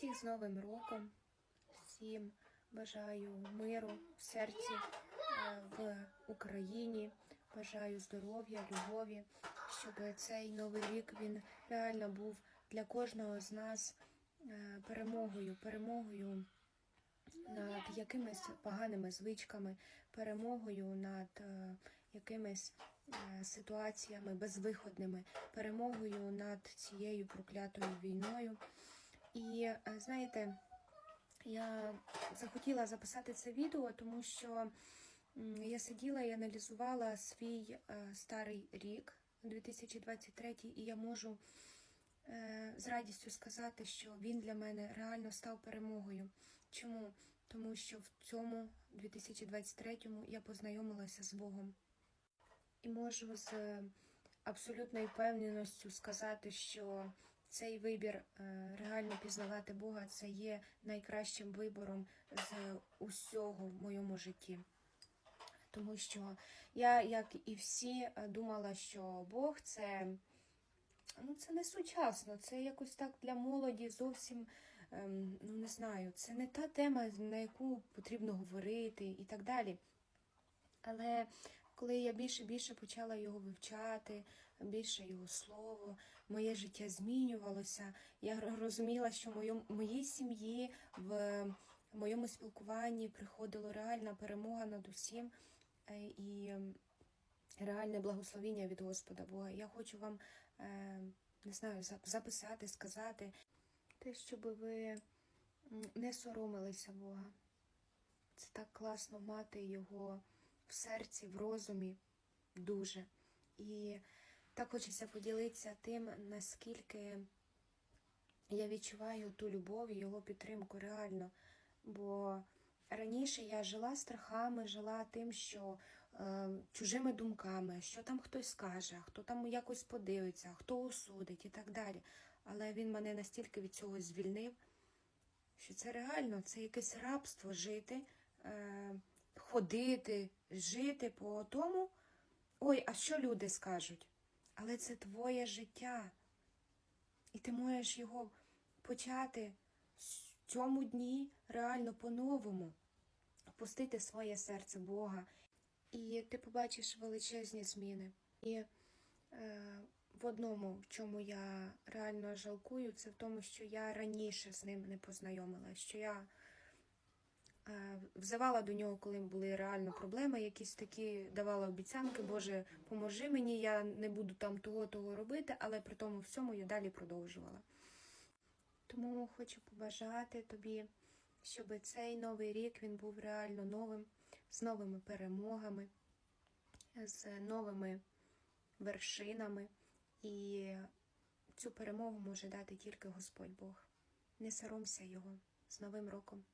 Всіх з Новим роком, всім бажаю миру в серці е, в Україні. Бажаю здоров'я, любові, щоб цей новий рік він реально був для кожного з нас е, перемогою, перемогою над якимись поганими звичками, перемогою над е, якимись ситуаціями безвиходними, перемогою над цією проклятою війною. І е, знаєте, я захотіла записати це відео, тому що я сиділа і аналізувала свій е, старий рік 2023, і я можу е, з радістю сказати, що він для мене реально став перемогою. Чому? Тому що в цьому 2023 я познайомилася з Богом. І можу з абсолютною впевненістю сказати, що цей вибір е, реально пізнавати Бога це є найкращим вибором з усього в моєму житті. Тому що я, як і всі, е, думала, що Бог це, ну, це не сучасно, це якось так для молоді зовсім, ем, ну не знаю, це не та тема, на яку потрібно говорити і так далі. Але коли я більше більше почала його вивчати, більше його слово, моє життя змінювалося. Я розуміла, що в моїй сім'ї, в моєму спілкуванні приходила реальна перемога над усім е, і реальне благословіння від Господа Бога. Я хочу вам е, не знаю, записати, сказати те, щоб ви не соромилися Бога. Це так класно мати його в серці, в розумі дуже. І так хочеться поділитися тим, наскільки я відчуваю ту любов і його підтримку реально. Бо раніше я жила страхами, жила тим, що е, чужими думками, що там хтось скаже, хто там якось подивиться, хто осудить і так далі. Але він мене настільки від цього звільнив, що це реально, це якесь рабство жити, е, ходити, жити по тому. Ой, а що люди скажуть? Але це твоє життя. І ти можеш його почати в цьому дні реально по-новому, впустити своє серце Бога. І ти побачиш величезні зміни. І е, в одному, в чому я реально жалкую, це в тому, що я раніше з ним не познайомилася, що я взивала до нього, коли були реально проблеми, якісь такі давала обіцянки, Боже, поможи мені, я не буду там того, того робити, але при тому всьому я далі продовжувала. Тому хочу побажати тобі, щоб цей новий рік він був реально новим, з новими перемогами, з новими вершинами. І цю перемогу може дати тільки Господь Бог. Не соромся його з Новим роком.